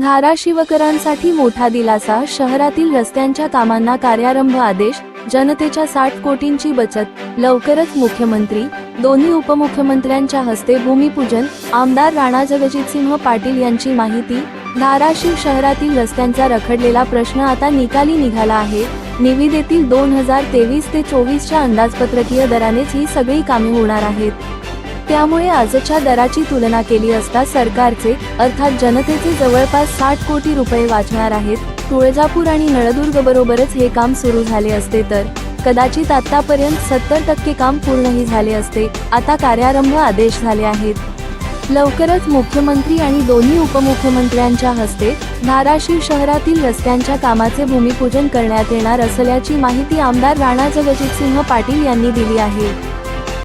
धाराशिवकरांसाठी मोठा दिलासा शहरातील रस्त्यांच्या कामांना कार्यारंभ आदेश जनतेच्या साठ कोटींची बचत लवकरच मुख्यमंत्री दोन्ही उपमुख्यमंत्र्यांच्या हस्ते भूमिपूजन आमदार राणा जगजितसिंह पाटील यांची माहिती धाराशिव शहरातील रस्त्यांचा रखडलेला प्रश्न आता निकाली निघाला आहे निविदेतील दोन हजार तेवीस ते चोवीसच्या अंदाजपत्रकीय दरानेच ही सगळी कामे होणार आहेत. त्यामुळे आजच्या दराची तुलना केली असता सरकारचे अर्थात जनतेचे जवळपास साठ कोटी रुपये वाचणार आहेत. तुळजापूर आणि नळदुर्ग बरोबरच हे काम सुरू झाले असते तर कदाचित आतापर्यंत सत्तर टक्के काम पूर्णही झाले असते. आता कार्यारंभ आदेश झाले आहेत. लवकरच मुख्यमंत्री आणि दोन्ही उपमुख्यमंत्र्यांच्या हस्ते धाराशिव शहरातील रस्त्यांच्या कामाचे भूमिपूजन करण्यात येणार असल्याची माहिती आमदार राणा जगजितसिंह पाटील यांनी दिली आहे.